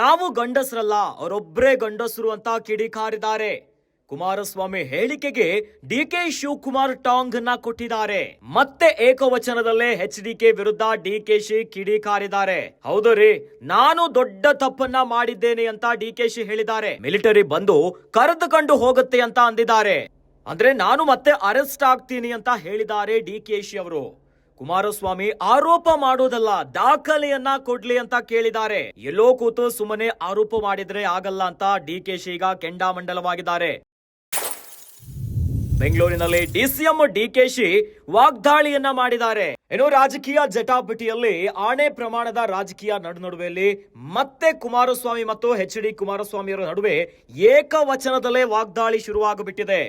ನಾವು ಗಂಡಸರಲ್ಲ ಅವರೊಬ್ಬರೇ ಗಂಡಸರು ಅಂತ ಕಿಡಿಕಾರಿದ್ದಾರೆ. ಕುಮಾರಸ್ವಾಮಿ ಹೇಳಿಕೆಗೆ ಡಿ ಕೆ ಶಿವಕುಮಾರ್ ಟಾಂಗ್ ಅನ್ನ ಕೊಟ್ಟಿದ್ದಾರೆ. ಮತ್ತೆ ಏಕವಚನದಲ್ಲೇ ಎಚ್ ಡಿ ಕೆ ವಿರುದ್ಧ ಡಿ ಕೆ ಶಿ ಕಿಡಿಕಾರಿದ್ದಾರೆ. ಹೌದು ರೀ, ನಾನು ದೊಡ್ಡ ತಪ್ಪನ್ನ ಮಾಡಿದ್ದೇನೆ ಅಂತ ಡಿ ಕೆ ಶಿ ಹೇಳಿದ್ದಾರೆ. ಮಿಲಿಟರಿ ಬಂದು ಕರೆದುಕೊಂಡು ಹೋಗುತ್ತೆ ಅಂತ ಅಂದಿದ್ದಾರೆ. ಅಂದ್ರೆ ನಾನು ಮತ್ತೆ ಅರೆಸ್ಟ್ ಆಗ್ತೀನಿ ಅಂತ ಹೇಳಿದ್ದಾರೆ ಡಿ ಕೆ ಶಿ ಅವರು. ಕುಮಾರಸ್ವಾಮಿ ಆರೋಪ ಮಾಡೋದಲ್ಲ, ದಾಖಲೆಯನ್ನ ಕೊಡ್ಲಿ ಅಂತ ಕೇಳಿದ್ದಾರೆ. ಎಲ್ಲೋ ಕೂತು ಸುಮ್ಮನೆ ಆರೋಪ ಮಾಡಿದ್ರೆ ಆಗಲ್ಲ ಅಂತ ಡಿ ಕೆ ಶಿಗ ಈಗ ಕೆಂಡಾಮಂಡಲವಾಗಿದ್ದಾರೆ. ಬೆಂಗಳೂರಿನಲ್ಲಿ ಡಿಸಿಎಂ ಡಿಕೆಶಿ ವಾಗ್ದಾಳಿಯನ್ನ ಮಾಡಿದ್ದಾರೆ. ಇನ್ನು ರಾಜಕೀಯ ಜಟಾಪಟಿಯಲ್ಲಿ ಆಣೆ ಪ್ರಮಾಣದ ರಾಜಕೀಯ ನಡು ನಡುವೆಯಲ್ಲಿ ಮತ್ತೆ ಕುಮಾರಸ್ವಾಮಿ ಮತ್ತು ಎಚ್ ಡಿ ಕುಮಾರಸ್ವಾಮಿಯವರ ನಡುವೆ ಏಕವಚನದಲ್ಲೇ ವಾಗ್ದಾಳಿ ಶುರುವಾಗ್ಬಿಟ್ಟಿದೆ.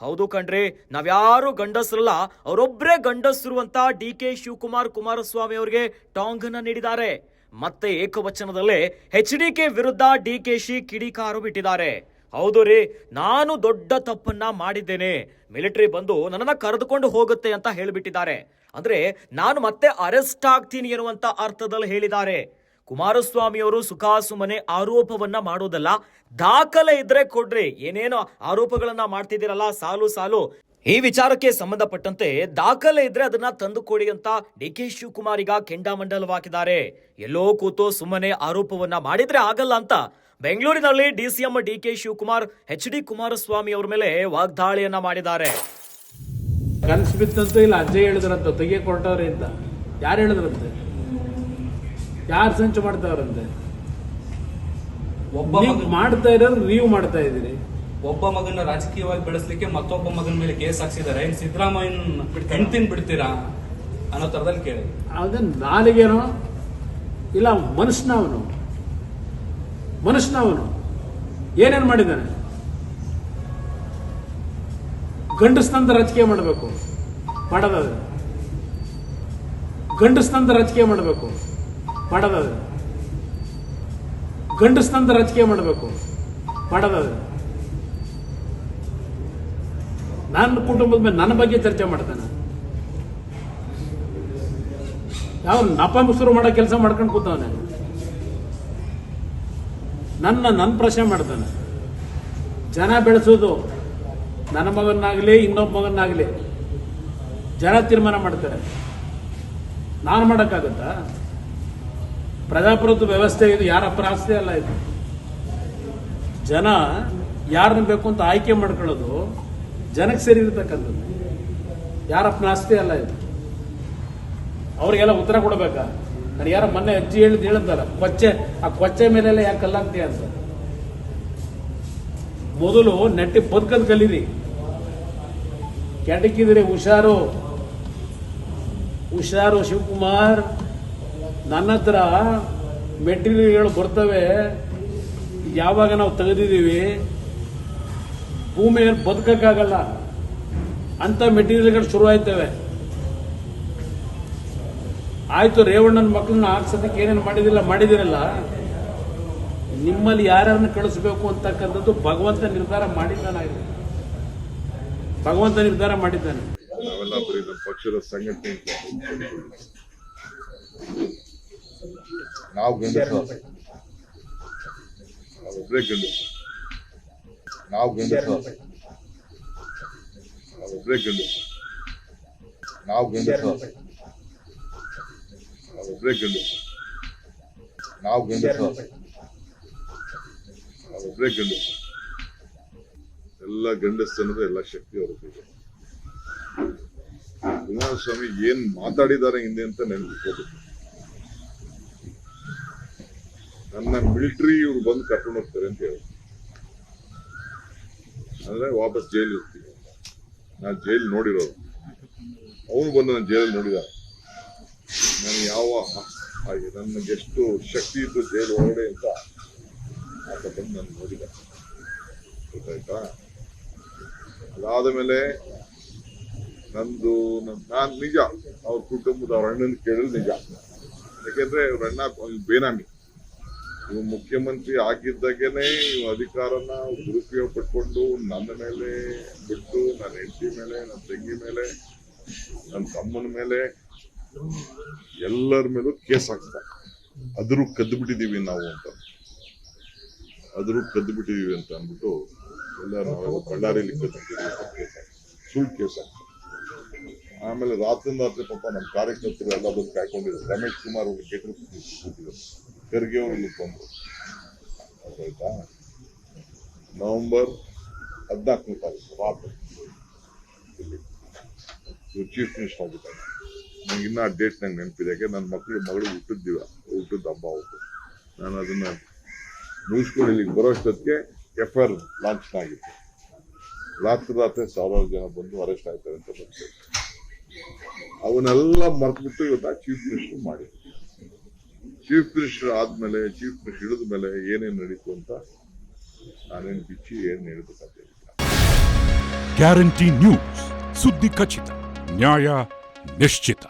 ಹೌದು ಕಣ್ರಿ, ನಾವ್ಯಾರು ಗಂಡಸರಲ್ಲ ಅವರೊಬ್ಬರೇ ಗಂಡಸರು ಅಂತ ಡಿ ಕೆ ಶಿವಕುಮಾರ್ ಕುಮಾರಸ್ವಾಮಿ ಅವರಿಗೆ ಟಾಂಗ್ ಅನ್ನ ನೀಡಿದ್ದಾರೆ. ಮತ್ತೆ ಏಕವಚನದಲ್ಲೇ ಎಚ್ ಡಿ ಕೆ ವಿರುದ್ಧ ಡಿ ಕೆ ಶಿ ಕಿಡಿಕಾರು ಬಿಟ್ಟಿದ್ದಾರೆ. ಹೌದು ರೀ, ನಾನು ದೊಡ್ಡ ತಪ್ಪನ್ನ ಮಾಡಿದ್ದೇನೆ. ಮಿಲಿಟರಿ ಬಂದು ನನ್ನನ್ನ ಕರೆದುಕೊಂಡು ಹೋಗುತ್ತೆ ಅಂತ ಹೇಳಿಬಿಟ್ಟಿದ್ದಾರೆ. ಅಂದ್ರೆ ನಾನು ಮತ್ತೆ ಅರೆಸ್ಟ್ ಆಗ್ತೀನಿ ಎನ್ನುವಂತ ಅರ್ಥದಲ್ಲಿ ಹೇಳಿದ್ದಾರೆ. ಕುಮಾರಸ್ವಾಮಿ ಅವರು ಸುಖಾಸುಮನೆ ಆರೋಪವನ್ನ ಮಾಡೋದಲ್ಲ, ದಾಖಲೆ ಇದ್ರೆ ಕೊಡ್ರಿ, ಏನೇನೋ ಆರೋಪಗಳನ್ನ ಮಾಡ್ತಿದ್ದೀರಲ್ಲ, ಸಾಲು ಸಾಲು. ಈ ವಿಚಾರಕ್ಕೆ ಸಂಬಂಧಪಟ್ಟಂತೆ ದಾಖಲೆ ಇದ್ರೆ ಅದನ್ನ ತಂದು ಕೊಡಿ ಅಂತ ಡಿ ಕೆ ಶಿವಕುಮಾರ್ ಈಗ ಕೆಂಡಾಮಂಡಲವಾಗಿದ್ದಾರೆ. ಎಲ್ಲೋ ಕೂತು ಸುಮ್ಮನೆ ಆರೋಪವನ್ನ ಮಾಡಿದ್ರೆ ಆಗಲ್ಲ ಅಂತ ಬೆಂಗಳೂರಿನಲ್ಲಿ D C M D K Shivakumar, H D Kumaraswamy ಅವರ ಮೇಲೆ ವಾಗ್ದಾಳಿಯನ್ನ ಮಾಡಿದ್ದಾರೆ. ಕನಸು ಬಿತ್ತಂತೂ ಇಲ್ಲ, ಅಜ್ಜ ಹೇಳಿದ್ರಂತ ತೆಗೆ ಕೊಟ್ಟವ್ರೆ ಅಂತ. ಯಾರು ಹೇಳಿದ್ರಂತೆ? ಯಾರು ಸಂಚು ಮಾಡ್ತಾವ್ರಂತೆ? ಒಬ್ಬ ನೀವು ಮಗ ಮಾಡ್ತಾ ಇರೋದು ನೀವು ಮಾಡ್ತಾ ಇದ್ದೀರಿ. ಒಬ್ಬ ಮಗನ ರಾಜಕೀಯವಾಗಿ ಬೆಳೆಸ್ಲಿಕ್ಕೆ ಮತ್ತೊಬ್ಬ ಮಗನ ಮೇಲೆ ಕೇಸ್ ಹಾಕ್ಸಿದಾರೆ ಏನ್ ಸಿದ್ದರಾಮಯ್ಯನ ಹೆಂಡ್ತಿನ್ ಬಿಡ್ತೀರಾ ಅನ್ನೋ ತರದಲ್ಲಿ ಕೇಳಿ ಅದನ್ನ ನಾಲಿಗೆನೋ ಇಲ್ಲ ಮನುಷ್ಯನ ಅವನು ಮನುಷ್ಯನ ಅವನು ಏನೇನು ಮಾಡಿದ್ದಾನೆ? ಗಂಡಸ್ನಂತ ರಾಜಕೀಯ ಮಾಡಬೇಕು ಮಾಡೋದಾದ್ರೆ ಗಂಡಸ್ನಂತ ರಾಜಕೀಯ ಮಾಡಬೇಕು. ಮಾಡೋದಾದ್ರೆ ಗಂಡಸ್ನಂತ ರಾಜಕೀಯ ಮಾಡಬೇಕು. ಮಾಡೋದಾದ್ರೆ ನನ್ನ ಕುಟುಂಬದ ಮೇಲೆ ನನ್ನ ಬಗ್ಗೆ ಚರ್ಚೆ ಮಾಡ್ತಾನೆ. ಯಾವ ನಪಮುಸರು ಮಾಡೋ ಕೆಲಸ ಮಾಡ್ಕೊಂಡು ಕೂತವನೆ. ನನ್ನ ನನ್ನ ಪ್ರಶ್ನೆ ಮಾಡ್ತಾನೆ. ಜನ ಬೆಳೆಸೋದು ನನ್ನ ಮಗನಾಗಲಿ, ಇನ್ನೊಬ್ಬ ಮಗನಾಗಲಿ, ಜನ ತೀರ್ಮಾನ ಮಾಡ್ತಾರೆ. ನಾನು ಮಾಡೋಕ್ಕಾಗತ್ತಾ? ಪ್ರಜಾಪ್ರಭುತ್ವ ವ್ಯವಸ್ಥೆ ಇದು ಯಾರ ಪ್ರಾಸ್ತಿ ಅಲ್ಲ ಇದು? ಜನ ಯಾರನ್ನ ಬೇಕು ಅಂತ ಆಯ್ಕೆ ಮಾಡ್ಕೊಳ್ಳೋದು ಜನಕ್ಕೆ ಸರಿ ಯಾರ ಯಾರಪ್ಪನ ಆಸ್ತಿ ಅಲ್ಲ ಇದು? ಅವ್ರಿಗೆಲ್ಲ ಉತ್ತರ ಕೊಡಬೇಕಾ? ನಾನು ಯಾರ ಮೊನ್ನೆ ಅಜ್ಜಿ ಹೇಳಿದ್ ಹೇಳಂತಾರ, ಕೊಚ್ಚೆ, ಆ ಕೊಚ್ಚೆ ಮೇಲೆಲ್ಲ ಯಾಕೆ ಕಲ್ಲಾಗ್ತೀಯ ಅಂತ? ಮೊದಲು ನೆಟ್ಟಿ ಬದುಕದ್ ಕಲೀರಿ. ಕೆಡಕಿದ್ರೆ ಹುಷಾರು. ಹುಷಾರು ಶಿವಕುಮಾರ್. ನನ್ನ ಹತ್ರ ಮೆಟೀರಿಯಲ್ಗಳು ಬರ್ತವೆ. ಯಾವಾಗ ನಾವು ತೆಗೆದಿದ್ದೀವಿ? ಭೂಮಿಯಲ್ಲಿ ಬದುಕಕ್ಕಾಗಲ್ಲ. ಅಂತ ಮೆಟೀರಿಯಲ್ಗಳು ಶುರು ಆಯ್ತವೆ. ಆಯ್ತು, ರೇವಣ್ಣನ ಮಕ್ಕಳನ್ನ ಹಾಕ್ಸೋದಕ್ಕೆ ಏನೇನು ಮಾಡಿದಿಲ್ಲ, ಮಾಡಿದಿರಲ್ಲ. ನಿಮ್ಮಲ್ಲಿ ಯಾರ್ಯಾರನ್ನ ಕಳಿಸ್ಬೇಕು ಅಂತಕ್ಕಂಥದ್ದು ಭಗವಂತ ನಿರ್ಧಾರ ಮಾಡಿದ್ದಾನೆ ಭಗವಂತ ನಿರ್ಧಾರ ಮಾಡಿದ್ದಾನೆ. ಪಕ್ಷದ ಸಂಘಟನೆ ನಾವು ಗಂಡಸರು ನಾವೊಬ್ಬರೇ ಗಂಡಸರು ನಾವು ಗಂಡಸರು ನಾವೊಬ್ಬರೇ ಗಂಡಸರು ನಾವು ಗಂಡಸರು ನಾವೊಬ್ಬರೇ ಗಂಡಸರು ನಾವು ಗಂಡಸರು ನಾವೊಬ್ಬರೇ ಗಂಡಸರು ಎಲ್ಲ ಗಂಡಸ್ತನದ ಎಲ್ಲ ಶಕ್ತಿ ಅವ್ರಿಗೆ ಕುಮಾರಸ್ವಾಮಿ ಏನ್ ಮಾತಾಡಿದ್ದಾರೆ ಹಿಂದೆ ಅಂತ ನೆನಪಿಸ್ಕೋಬೇಕು ನನ್ನ ಮಿಲಿಟರಿ ಇವ್ರು ಬಂದು ಕರ್ಕೊಂಡು ಹೋಗ್ತಾರೆ ಅಂತ ಹೇಳಿ. ಅಂದ್ರೆ ವಾಪಸ್ ಜೈಲ್ ಇರ್ತೀವಿ ನಾನು ಜೈಲ್ ನೋಡಿರೋದು. ಅವನು ಬಂದು ನಾನು ಜೈಲಲ್ಲಿ ನೋಡಿದ. ನಾನು ಯಾವ ಹಾಗೆ ನನಗೆ ಎಷ್ಟು ಶಕ್ತಿ ಇದ್ದು ಜೈಲ್ ಒಳಗಡೆ ಅಂತ ಆತ ಬಂದು ನಾನು ನೋಡಿದ. ಗೊತ್ತಾಯ್ತಾ? ಅದಾದ ಮೇಲೆ ನಂದು ನಾನು ನಿಜ, ಅವ್ರ ಕುಟುಂಬದ ಅವ್ರ ಅಣ್ಣನ ಕೇಳಿದ್ರೆ ನಿಜ. ಯಾಕೆಂದ್ರೆ ಅವ್ರ ಅಣ್ಣ ಬೇನಾಮಿ. ಇವ್ ಮುಖ್ಯಮಂತ್ರಿ ಆಗಿದ್ದಾಗೇನೆ ಇವ್ ಅಧಿಕಾರನ ದುರುಪಯೋಗ ಪಟ್ಕೊಂಡು ನನ್ನ ಮೇಲೆ ಬಿಟ್ಟು, ನನ್ನ ಹೆಂಡತಿ ಮೇಲೆ, ನನ್ನ ತಂಗಿ ಮೇಲೆ, ನನ್ನ ತಮ್ಮನ ಮೇಲೆ ಎಲ್ಲರ ಮೇಲೂ ಕೇಸ್ ಹಾಕ್ತಾರೆ ಅದ್ರು ಕದ್ದು ಬಿಟ್ಟಿದೀವಿ ನಾವು ಅಂತ ಅದ್ರು ಕದ್ದು ಬಿಟ್ಟಿದೀವಿ ಅಂತ ಅಂದ್ಬಿಟ್ಟು ಎಲ್ಲ ನಾವು ಬಳ್ಳಾರಿಯಲ್ಲಿ. ಸುಳ್ಳು ಕೇಸ್ ಹಾಕ್ತಾರೆ. ಆಮೇಲೆ ರಾತ್ರಿ ರಾತ್ರಿ ಪಾಪ ನಮ್ಮ ಕಾರ್ಯಕರ್ತರು ಎಲ್ಲ ಬಂದು ಕಾಯ್ಕೊಂಡಿದ್ರು ರಮೇಶ್ ಕುಮಾರ್ ಅವ್ರಿಗೆ ಕೇಟರ್ ಖರ್ಗೆ ಅವರು ಇಲ್ಲಿ ಬಂದ್ರು. ಆಯ್ತಾ ನವೆಂಬರ್ ಹದಿನಾಲ್ಕನೇ ತಾರೀಕು ರಾತ್ರಿ ಇವ್ರು ಚೀಫ್ ಮಿನಿಸ್ಟರ್ ಆಗಿದ್ದಾರೆ. ನಂಗೆ ಇನ್ನೂ ಆ ಡೇಟ್ ನಂಗೆ ನೆನಪಿದೆ. ಯಾಕೆ? ನನ್ನ ಮಕ್ಕಳು ಮಗಳು ಹುಟ್ಟಿದ ದಿವ ಹುಟ್ಟಿದ ಹಬ್ಬ ಅವತ್ತು ನಾನು ಅದನ್ನ ಮುಗಿಸ್ಕೊಂಡು ಇಲ್ಲಿಗೆ ಬರೋಷ್ಟೊತ್ತಿಗೆ ಎಫ್ ಆರ್ ಲಾಂಚ್ ಆಗಿತ್ತು. ರಾತ್ರಿ ರಾತ್ರಿ ಸಾವಿರಾರು ಜನ ಬಂದು ಅರೆಸ್ಟ್ ಆಯ್ತಾರೆ ಅಂತ ಬಂತು ಅವನ್ನೆಲ್ಲ ಮರೆತುಬಿಟ್ಟು ಇವತ್ತು ಚೀಫ್ ಮಿನಿಸ್ಟರ್ ಮಾಡಿ ಚೀಫ್ ಮಿನಿಸ್ಟರ್ ಆದ್ಮೇಲೆ, ಚೀಫ್ ಮಿನಿಸ್ಟರ್ ಹಿಡಿದ ಮೇಲೆ ಏನೇನು ನಡೀತು ಅಂತ ನಾನೇನು ಬಿಚ್ಚಿ ಏನು ಹೇಳಬೇಕಂತ ಗ್ಯಾರಂಟಿ ನ್ಯೂಸ್, ಸುದ್ದಿ ಖಚಿತ, ನ್ಯಾಯ ನಿಶ್ಚಿತ.